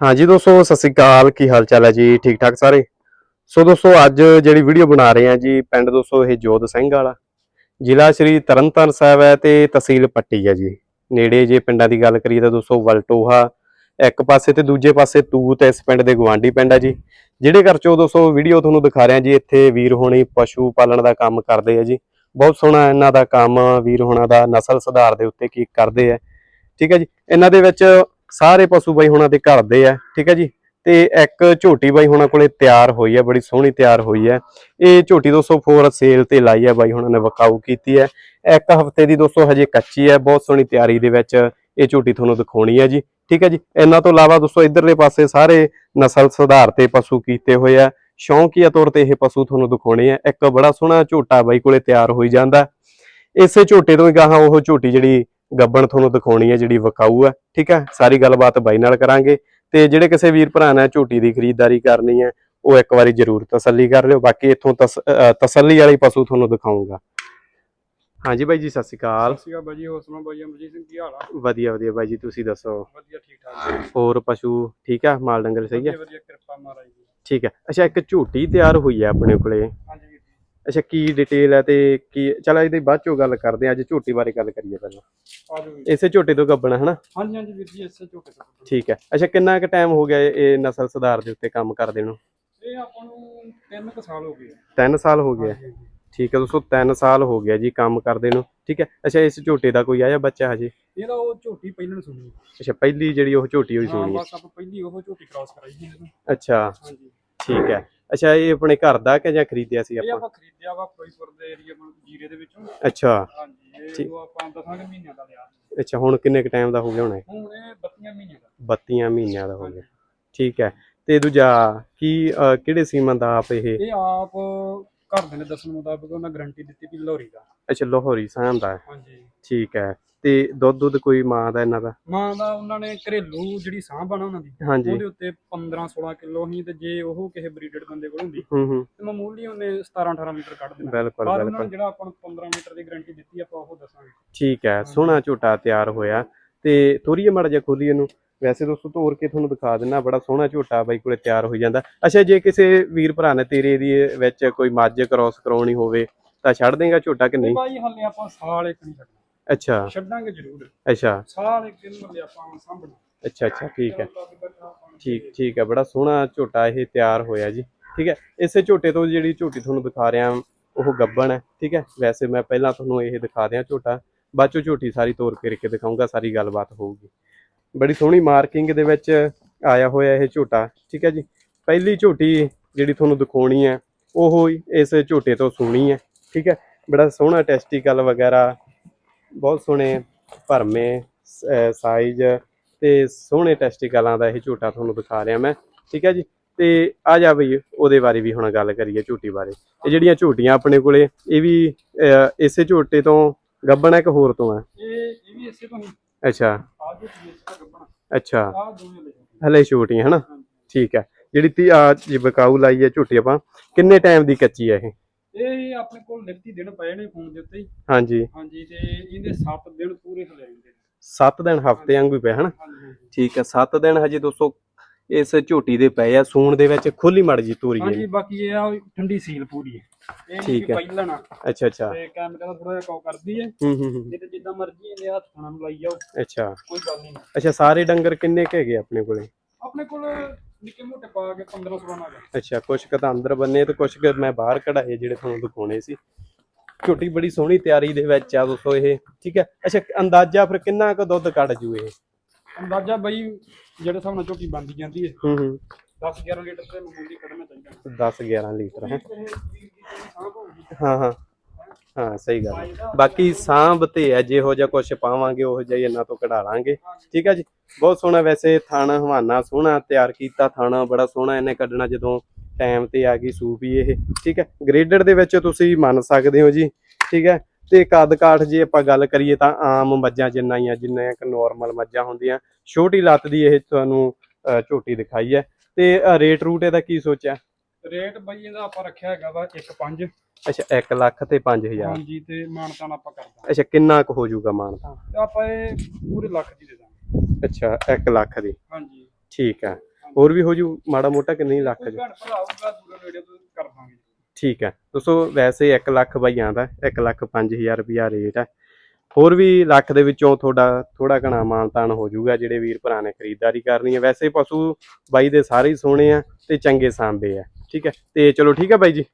ਹਾਂਜੀ ਦੋਸਤੋ, ਸਤਿ ਸ੍ਰੀ ਅਕਾਲ। ਕੀ ਹਾਲ ਚਾਲ ਹੈ ਜੀ? ਠੀਕ ਠਾਕ ਸਾਰੇ? ਸੋ ਦੋਸਤੋ, ਅੱਜ ਜਿਹੜੀ ਵੀਡੀਓ ਬਣਾ ਰਹੇ ਹਾਂ ਜੀ, ਪਿੰਡ ਦੋਸਤੋ, ਇਹ ਜੋਤ ਸਿੰਘ ਵਾਲਾ। ਜ਼ਿਲ੍ਹਾ ਸ਼੍ਰੀ ਤਰਨਤਾਰਨ ਸਾਹਿਬ ਹੈ ਤੇ ਤਹਿਸੀਲ ਪੱਟੀ ਹੈ ਜੀ। ਨੇੜੇ ਜੇ ਪਿੰਡਾਂ ਦੀ ਗੱਲ ਕਰੀਏ ਤਾਂ ਦੋਸਤੋ, ਵਲਟੋਹਾ, ਇੱਕ ਪਾਸੇ ਤੇ ਦੂਜੇ ਪਾਸੇ ਤੂਤ ਇਸ ਪਿੰਡ ਦੇ ਗਵਾਂਢੀ ਪਿੰਡ ਹੈ ਜੀ। ਜਿਹੜੇ ਘਰ ਚੋਂ ਦੋਸਤੋ, ਵੀਡੀਓ ਤੁਹਾਨੂੰ ਦਿਖਾ ਰਿਹਾ ਜੀ, ਇੱਥੇ ਵੀਰ ਹੋਣੀ ਪਸ਼ੂ ਪਾਲਣ ਦਾ ਕੰਮ ਕਰਦੇ ਆ ਜੀ। ਬਹੁਤ ਸੋਹਣਾ ਇਹਨਾਂ ਦਾ ਕੰਮ, ਵੀਰ ਹੋਣਾ ਦਾ ਨਸਲ ਸੁਧਾਰ ਦੇ ਉੱਤੇ ਕੀ ਕਰਦੇ ਆ। ਠੀਕ ਹੈ ਜੀ। ਇਹਨਾਂ ਦੇ ਵਿੱਚ ਸਾਰੇ ਪਸ਼ੂ ਬਾਈ ਹੁਣਾਂ ਦੇ ਘਰ ਦੇ ਆ, ਠੀਕ ਹੈ ਜੀ? ਤੇ ਇੱਕ ਝੋਟੀ ਬਾਈ ਹੁਣਾਂ ਕੋਲੇ ਤਿਆਰ ਹੋਈ ਹੈ ਬੜੀ ਸੋਹਣੀ ਤਿਆਰ ਹੋਈ ਹੈ ਇਹ ਝੋਟੀ 204 ਸੇਲ ਤੇ ਲਾਈ ਹੈ ਬਾਈ ਹੁਣਾਂ ਨੇ ਵਕਾਊ ਕੀਤੀ ਹੈ ਇੱਕ ਹਫ਼ਤੇ ਦੀ ਦੋਸਤੋ ਹਜੇ ਕੱਚੀ ਹੈ ਬਹੁਤ ਸੋਹਣੀ ਤਿਆਰੀ ਦੇ ਵਿੱਚ ਇਹ ਝੋਟੀ ਤੁਹਾਨੂੰ ਦਿਖਾਉਣੀ ਹੈ ਜੀ, ਠੀਕ ਹੈ ਜੀ? ਇਹਨਾਂ ਤੋਂ ਇਲਾਵਾ ਦੋਸਤੋ ਇਧਰਲੇ ਪਾਸੇ ਸਾਰੇ ਨਸਲ ਸੁਧਾਰ ਤੇ ਪਸ਼ੂ ਕੀਤੇ ਹੋਏ ਆ। ਸ਼ੌਂਕੀਆ ਤੌਰ ਤੇ ਇਹ ਪਸ਼ੂ ਤੁਹਾਨੂੰ ਦਿਖਾਉਣੇ ਆ। ਇੱਕ ਬੜਾ ਸੋਹਣਾ ਝੋਟਾ ਬਾਈ ਕੋਲੇ ਤਿਆਰ ਹੋਈ ਜਾਂਦਾ। ਇਸੇ ਝੋਟੇ ਤੋਂ ਹੀ ਗਾਹਾਂ ਉਹ ਝੋਟੀ ਜਿਹੜੀ ਗੱਬਣ ਤੁਹਾਨੂੰ ਦਿਖਾਉਣੀ ਹੈ ਜਿਹੜੀ ਵਕਾਊ ਹੈ ਠੀਕ ਹੈ? ਸਾਰੀ ਗੱਲਬਾਤ ਬਾਈ ਨਾਲ ਕਰਾਂਗੇ। ਤੇ ਜਿਹੜੇ ਕਿਸੇ ਵੀਰ ਭਰਾ ਨੇ ਝੋਟੀ ਦੀ ਖਰੀਦਦਾਰੀ ਕਰਨੀ ਹੈ ਉਹ ਇੱਕ ਵਾਰੀ ਜ਼ਰੂਰ ਤਸੱਲੀ ਕਰ ਲਿਓ। ਬਾਕੀ ਇੱਥੋਂ ਤਸੱਲੀ ਵਾਲੀ ਪਸ਼ੂ ਤੁਹਾਨੂੰ ਦਿਖਾਉਂਗਾ ਹਾਂਜੀ ਬਾਈ ਜੀ ਸਤਿ ਸ਼੍ਰੀ ਅਕਾਲ। ਸਤਿ ਸ਼੍ਰੀ ਅਕਾਲ ਬਾਈ ਜੀ ਹੋਰ ਸੁਣਾਓ ਬਾਈ ਅਮਰਜੀਤ ਸਿੰਘ ਕੀ ਹਾਲ ਆ? ਵਧੀਆ ਵਧੀਆ ਬਾਈ ਜੀ ਤੁਸੀਂ ਦੱਸੋ? ਵਧੀਆ ਠੀਕ ਠਾਕ ਹੋਰ ਪਸ਼ੂ ਠੀਕ ਆ? ਮਾਲ ਡੰਗਰ ਸਹੀ ਹੈ ਵਧੀਆ ਵਧੀਆ ਕਿਰਪਾ ਮਹਾਰਾਜ ਦੀ। ਠੀਕ ਹੈ ਅੱਛਾ ਇੱਕ ਝੋਟੀ ਤਿਆਰ ਹੋਈ ਹੈ ਆਪਣੇ ਕੋਲੇ। ਹਾਂਜੀ ਜੀ ਅੱਛਾ ਕੀ ਡਿਟੇਲ ਹੈ ਤੇ ਕੀ ਚਲ ਇਹਦੀ ਬਾਅਦ ਚੋਂ ਗੱਲ ਕਰਦੇ ਹਾਂ ਅੱਜ ਝੋਟੀ ਬਾਰੇ ਗੱਲ ਕਰੀਏ ਪਹਿਲਾਂ। ਆ ਜੀ। ਇਸੇ ਝੋਟੀ ਤੋਂ ਗੱਬਣਾ ਹਨਾ? ਹਾਂਜੀ ਹਾਂਜੀ ਵੀਰ ਜੀ ਇਸੇ ਝੋਟੇ ਤੋਂ ਠੀਕ ਹੈ। ਅੱਛਾ ਕਿੰਨਾ ਕੁ ਟਾਈਮ ਹੋ ਗਿਆ ਇਹ ਨਸਲ ਸੁਧਾਰ ਦੇ ਉੱਤੇ ਕੰਮ ਕਰਦੇ ਨੂੰ? ਇਹ ਆਪਾਂ ਨੂੰ 3 ਕੁ ਸਾਲ ਹੋ ਗਏ ਆ। 3 ਸਾਲ ਹੋ ਗਏ। ਠੀਕ ਹੈ ਦੋਸਤੋ 3 ਸਾਲ ਹੋ ਗਿਆ ਜੀ ਕੰਮ ਕਰਦੇ ਨੂੰ। ਠੀਕ ਹੈ। ਅੱਛਾ ਇਸ ਝੋਟੇ ਦਾ ਕੋਈ ਆਇਆ ਬੱਚਾ ਹਜੇ? ਇਹਦਾ ਉਹ ਝੋਟੀ ਪਹਿਲਾਂ ਸੁਣੀ। ਅੱਛਾ ਪਹਿਲੀ ਜਿਹੜੀ ਉਹ ਝੋਟੀ ਹੋਈ ਸੁਣੀ। ਹੈ ਬਸ ਆਪਾਂ ਪਹਿਲੀ ਉਹ ਝੋਟੀ ਕ੍ਰਾਸ ਕਰਾਈ ਇਹਨੂੰ। ਅੱਛਾ। ਹਾਂਜੀ। ਠੀਕ ਹੈ। ਅੱਛਾ ਇਹ ਆਪਣੇ ਘਰ ਦਾ ਕਿ ਜਾਂ ਖਰੀਦਿਆ ਸੀ ਇਹ ਆਪਾਂ? ਆਪਾਂ ਖਰੀਦਿਆ ਵਾ ਫਿਰੋਜ਼ਪੁਰ ਦੇ ਏਰੀਆ ਕੋਲ ਜੀਰੇ ਦੇ ਵਿੱਚੋਂ। ਅੱਛਾ। ਹਾਂਜੀ ਠੀਕ। ਇਹ ਉਹ ਆਪਾਂ 10 ਮਹੀਨਿਆਂ ਦਾ ਲਿਆ ਅੱਛਾ ਹੁਣ ਕਿੰਨੇ ਕ ਟਾਈਮ ਦਾ ਹੋ ਗਿਆ ਹੋਣਾ ਇਹ? ਹੁਣ ਇਹ 32 ਮਹੀਨਿਆਂ ਦਾ। 32 ਮਹੀਨਿਆਂ ਦਾ ਹੋ ਗਿਆ। ਠੀਕ ਹੈ। ਤੇ ਦੂਜਾ ਕੀ ਅਹ, ਕਿਹੜੇ ਸੀਮਨ ਦਾ ਆਪ ਇਹ? ਇਹ ਆਪ ਘਰ ਦੇ ਨੇ ਦੱਸਣ ਮੁਤਾਬਕ ਉਹਨਾਂ ਗਾਰੰਟੀ ਦਿੱਤੀ ਵੀ ਲੋਰੀ ਦਾ। ਅੱਛਾ ਲਾਹੌਰੀ ਸਾਂ ਦਾ ਹੈ। ਹਾਂਜੀ। ਠੀਕ ਹੈ। ਤੇ ਦੁੱਧ ਦੁੱਧ ਕੋਈ ਮਾਂ ਦਾ ਇਹਨਾਂ ਦਾ? ਮਾਂ ਦਾ ਉਹਨਾਂ ਨੇ ਘਰੇਲੂ ਜਿਹੜੀ ਸਾਂਭ ਆ ਨਾ ਉਹਨਾਂ ਦੀ ਹਾਂਜੀ। ਉਹਦੇ ਉੱਤੇ 15 16 ਕਿਲੋ ਹੀ ਤੇ ਜੇ ਉਹ ਕਿਸੇ ਬਰੀਡਡ ਬੰਦੇ ਕੋਲ ਹੁੰਦੀ ਹੂੰ ਹੂੰ। ਤੇ ਮਾਮੂਲੀ ਉਹਨੇ 17 18 ਲੀਟਰ ਕੱਢ ਦੇਣਾ। ਬਿਲਕੁਲ ਪਰ ਉਹਨਾਂ ਬਿਲਕੁਲ। ਨੇ ਜਿਹੜਾ ਆਪਾਂ ਨੂੰ 15 ਲੀਟਰ ਦੀ ਗਾਰੰਟੀ ਦਿੱਤੀ ਆਪਾਂ ਉਹ ਦੱਸਾਂਗੇ। ਠੀਕ ਹੈ ਸੋਹਣਾ ਝੋਟਾ ਤਿਆਰ ਹੋਇਆ। ਤੇ ਤੋਰੀਏ ਮੜ ਜਾ ਖੋਲੀ ਇਹਨੂੰ। ਵੈਸੇ ਦੋਸਤੋ ਤੋਰ ਕੇ ਤੁਹਾਨੂੰ ਦਿਖਾ ਦਿੰਨਾ ਬੜਾ ਸੋਹਣਾ ਝੋਟਾ ਬਾਈ ਕੋਲੇ ਤਿਆਰ ਹੋਈ ਜਾਂਦਾ। ਅੱਛਾ ਜੇ ਕਿਸੇ ਵੀਰ ਭਰਾ ਨੇ ਤੇਰੇ ਦੀ ਵਿੱਚ ਕੋਈ ਮੱਝ ਕ੍ਰਾਸ ਕਰਾਉਣੀ ਹੋਵੇ ਤਾਂ ਛੱਡ ਦੇਗਾ ਝੋਟਾ ਕਿ ਨਹੀਂ? ਭਾਈ ਹੱਲੇ ਆਪਾਂ ਸਾਲ ਇੱਕ ਨਹੀਂ ਛੱਡਣਾ। ਅੱਛਾ। ਛੱਡਾਂਗੇ ਜ਼ਰੂਰ। ਅੱਛਾ। ਸਾਲ ਇੱਕ ਦਿਨ ਹੱਲੇ ਆਪਾਂ ਸਾਂਭਣਾ। ਅੱਛਾ ਅੱਛਾ ਠੀਕ ਹੈ। ਠੀਕ ਠੀਕ ਹੈ ਬੜਾ ਸੋਹਣਾ ਝੋਟਾ ਇਹ ਤਿਆਰ ਹੋਇਆ ਜੀ। ਠੀਕ ਹੈ ਇਸੇ ਝੋਟੇ ਤੋਂ ਜਿਹੜੀ ਝੋਟੀ ਤੁਹਾਨੂੰ ਦਿਖਾ ਰਿਹਾ ਉਹ ਗੱਬਣ ਹੈ। ਠੀਕ ਹੈ ਵੈਸੇ ਮੈਂ ਪਹਿਲਾਂ ਤੁਹਾਨੂੰ ਇਹ ਦਿਖਾ ਦਿਆਂ ਝੋਟਾ। ਬਾਅਦ ਚੋਂ ਝੋਟੀ ਸਾਰੀ ਤੋੜ ਕੇ ਕੇ ਦਿਖਾਉਂਗਾ ਸਾਰੀ ਗੱਲਬਾਤ ਹੋਊਗੀ। ਬੜੀ ਸੋਹਣੀ ਮਾਰਕਿੰਗ ਦੇ ਵਿੱਚ ਆਇਆ ਹੋਇਆ ਇਹ ਝੋਟਾ। ਠੀਕ ਹੈ ਜੀ ਪਹਿਲੀ ਝੋਟੀ ਜਿਹੜੀ ਤੁਹਾਨੂੰ ਦਿਖਾਉਣੀ ਹੈ ਉਹ ਇਸ ਝੋਟੇ ਤੋਂ ਸੋਹਣੀ ਹੈ। ਠੀਕ ਹੈ ਬੜਾ ਸੋਹਣਾ ਟੈਸਟੀਕਲ ਵਗੈਰਾ ਬਹੁਤ ਸੋਹਣੇ ਭਰਮੇ ਸਾਈਜ਼ ਤੇ ਸੋਹਣੇ ਟੈਸਟੀਕਲਾਂ ਦਾ ਇਹ ਝੋਟਾ ਤੁਹਾਨੂੰ ਦਿਖਾ ਰਿਹਾ ਮੈਂ ਠੀਕ ਹੈ ਜੀ? ਤੇ ਆ ਜਾ ਬਈ ਉਹਦੇ ਬਾਰੇ ਵੀ ਹੁਣ ਗੱਲ ਕਰੀਏ ਝੋਟੀ ਬਾਰੇ। ਇਹ ਜਿਹੜੀਆਂ ਝੋਟੀਆਂ ਆਪਣੇ ਕੋਲੇ ਇਹ ਵੀ ਇਸੇ ਝੋਟੇ ਤੋਂ ਗੱਬਣ ਹੈ ਕਿ ਹੋਰ ਤੋਂ ਹੈ ਇਹ ਇਹ ਵੀ ਇਸੇ ਤੋਂ ਹੀ। ਅੱਛਾ। ਆ ਜੋ ਇਸ ਦਾ ਗੱਬਣਾ। ਅੱਛਾ। ਆ ਦੋਵੇਂ ਲੈ ਹਲੇ ਛੋਟੀਆਂ ਹਨਾ। ਠੀਕ ਹੈ। ਜਿਹੜੀ ਤੀ ਆ ਜੀ ਬਕਾਊ ਲਾਈ ਹੈ ਝੋਟੀ ਆਪਾਂ ਕਿੰਨੇ ਟਾਈਮ ਦੀ ਕੱਚੀ ਹੈ ਇਹ? ਇਹ ਆਪਣੇ ਕੋਲ ਲਿਖਤੀ ਦਿਨ ਪਏ ਨੇ ਫੋਨ ਦੇ ਉੱਤੇ ਹੀ। ਹਾਂਜੀ। ਹਾਂਜੀ ਤੇ ਇਹਦੇ 7 ਦਿਨ ਪੂਰੇ ਹਲੇ ਜਾਂਦੇ ਨੇ। 7 ਦਿਨ ਹਫ਼ਤੇ ਵਾਂਗੂ ਹੀ ਪਿਆ ਹਨਾ। ਠੀਕ ਹੈ 7 ਦਿਨ ਹਜੇ ਦੋਸਤੋ ਇਸ ਝੋਟੀ ਦੇ ਪਏ ਆ ਸੂਣ ਦੇ ਵਿੱਚ ਖੋਲੀ ਮੜ ਜੀ ਤੋਰੀ ਹੈ ਹਾਂਜੀ ਬਾਕੀ ਇਹ ਆ ਠੰਡੀ ਸੀਲ ਪੂਰੀ ਹੈ। ਠੀਕ ਹੈ। ਪਹਿਲਾਂ ਨਾ। ਅੱਛਾ ਅੱਛਾ। ਤੇ ਕੈਮਰੇ ਦਾ ਥੋੜਾ ਜਿਹਾ ਕੌ ਕਰਦੀ ਹੈ। ਹੂੰ ਹੂੰ ਹੂੰ। ਤੇ ਜਿੱਦਾਂ ਮਰਜ਼ੀ ਇਹਦੇ ਹੱਥ ਖਾਣਾ ਨੂੰ ਲਾਈ ਜਾਓ। ਅੱਛਾ। ਕੋਈ ਗੱਲ ਨਹੀਂ। ਅੱਛਾ ਸਾਰੇ ਡੰਗਰ ਕਿੰਨੇ ਕੁ ਹੈਗੇ ਆਪਣੇ ਕੋਲੇ? ਆਪਣੇ ਕੋਲ ਨਿੱਕੇ ਮੋਟੇ ਪਾ ਕੇ 15 16 ਨਾਲ ਅੱਛਾ ਕੁਛ ਕੁ ਤਾਂ ਅੰਦਰ ਬੰਨੇ ਤੇ ਕੁਛ ਕੁ ਮੈਂ ਬਾਹਰ ਕਢਾਏ ਜਿਹੜੇ ਤੁਹਾਨੂੰ ਦਿਖਾਉਣੇ ਸੀ। ਝੋਟੀ ਬੜੀ ਸੋਹਣੀ ਤਿਆਰੀ ਦੇ ਵਿੱਚ ਆ ਦੋਸਤੋ ਇਹ ਠੀਕ ਹੈ? ਅੱਛਾ ਅੰਦਾਜ਼ਾ ਫਿਰ ਕਿੰਨਾ ਕੁ ਦੁੱਧ ਕੱਢ ਜੂ ਇਹ? ਅੰਦਾਜ਼ਾ ਬਈ ਜਿਹੜੇ ਹਿਸਾਬ ਨਾਲ ਝੋਟੀ ਬੰਦੀ ਜਾਂਦੀ ਹੈ ਹੂੰ ਹੂੰ। 10 11 ਲੀਟਰ ਤੇ ਮਾਮੂਲੀ ਕੱਢਣਾ ਚਾਹੀਦਾ 10 11 ਲੀਟਰ ਹੈ। ਹਾਂ ਹਾਂ। ਹਾਂ ਸਹੀ ਗੱਲ ਹੈ। ਬਾਕੀ ਸਾਂਭ ਤੇ ਹੈ ਜਿਹੋ ਜਿਹਾ ਕੁਛ ਪਾਵਾਂਗੇ ਉਹ ਜਿਹਾ ਹੀ ਇਹਨਾਂ ਤੋਂ ਕਢਾ ਲਾਂਗੇ। ਠੀਕ ਹੈ ਜੀ? ਬਹੁਤ ਸੋਹਣਾ ਵੈਸੇ ਥਣ ਹਵਾਨਾ ਸੋਹਣਾ ਤਿਆਰ ਕੀਤਾ ਥਾਣਾ ਬੜਾ ਸੋਹਣਾ ਇਹਨੇ ਕੱਢਣਾ ਜਦੋਂ ਟਾਈਮ ਤੇ ਆ ਗਈ ਸੂਪ ਹੀ ਇਹ। ਠੀਕ ਹੈ? ਗ੍ਰੇਡਡ ਦੇ ਵਿੱਚ ਤੁਸੀਂ ਮੰਨ ਸਕਦੇ ਹੋ ਜੀ। ਠੀਕ ਹੈ? ਤੇ ਕੱਦ ਕਾਠ ਜੇ ਆਪਾਂ ਗੱਲ ਕਰੀਏ ਤਾਂ ਆਮ ਮੱਝਾਂ ਜਿੰਨਾ ਹੀ ਆ ਜਿੰਨਾ ਇੱਕ ਨਾਰਮਲ ਮੱਝਾਂ ਹੁੰਦੀਆਂ ਛੋਟੀ ਲੱਤ ਦੀ ਇਹ ਤੁਹਾਨੂੰ ਅਹ, ਝੋਟੀ ਦਿਖਾਈ ਹੈ। ਤੇ ਅਹ, ਰੇਟ ਰੂਟ ਇਹਦਾ ਕੀ ਸੋਚਿਆ? ਰੇਟ ਬਈ ਇਹਦਾ ਆਪਾਂ ਰੱਖਿਆ ਹੈਗਾ ਵਾ 1.5 ਅੱਛਾ 1 ਲੱਖ ਤੇ 5000 ਹਾਂਜੀ ਤੇ ਮਾਨਤਾਨ ਆਪਾਂ ਕਰਦਾ ਅੱਛਾ ਕਿੰਨਾ ਕੁ ਹੋ ਜਾਊਗਾ ਮਾਨ ਤੇ ਆਪਾਂ ਇਹ ਪੂਰੇ ਲੱਖ ਦੀ ਦੇ ਦਾਂਗੇ। ਅੱਛਾ 1 ਲੱਖ ਦੀ। ਹਾਂਜੀ। ਠੀਕ ਹੈ। ਹੋਰ ਵੀ ਹੋ ਜੂ ਮਾੜਾ ਮੋਟਾ ਕਿੰਨੇ ਲੱਖ ਕੋਈ ਚ? ਭੈਣ ਭਰਾ ਆਊਗਾ ਦੂਰੋਂ ਨੇੜੇ ਤੋਂ ਕਰ ਦਾਂਗੇ। ਠੀਕ ਹੈ। ਦੋਸਤੋ ਵੈਸੇ 1 ਲੱਖ ਬਾਈਆਂ ਦਾ 1 ਲੱਖ 5000 ਰੁਪਿਆ ਰੇਟ ਹੈ। ਹੋਰ ਵੀ ਲੱਖ ਦੇ ਵਿੱਚੋਂ ਤੁਹਾਡਾ ਥੋੜਾ ਘਣਾ ਮਾਨਤਾਨ ਹੋ ਜਾਊਗਾ ਜਿਹੜੇ ਵੀਰ ਭਰਾ ਨੇ ਖਰੀਦਦਾਰੀ ਕਰਨੀ ਹੈ। ਵੈਸੇ ਪਸ਼ੂ ਬਾਈ ਦੇ ਸਾਰੇ ਹੀ ਸੋਹਣੇ ਆ ਤੇ ਚੰਗੇ ਸਾਂਭੇ ਆ। ਠੀਕ ਹੈ। ਤੇ ਚਲੋ ਠੀਕ ਹੈ ਬਾਈ ਜੀ।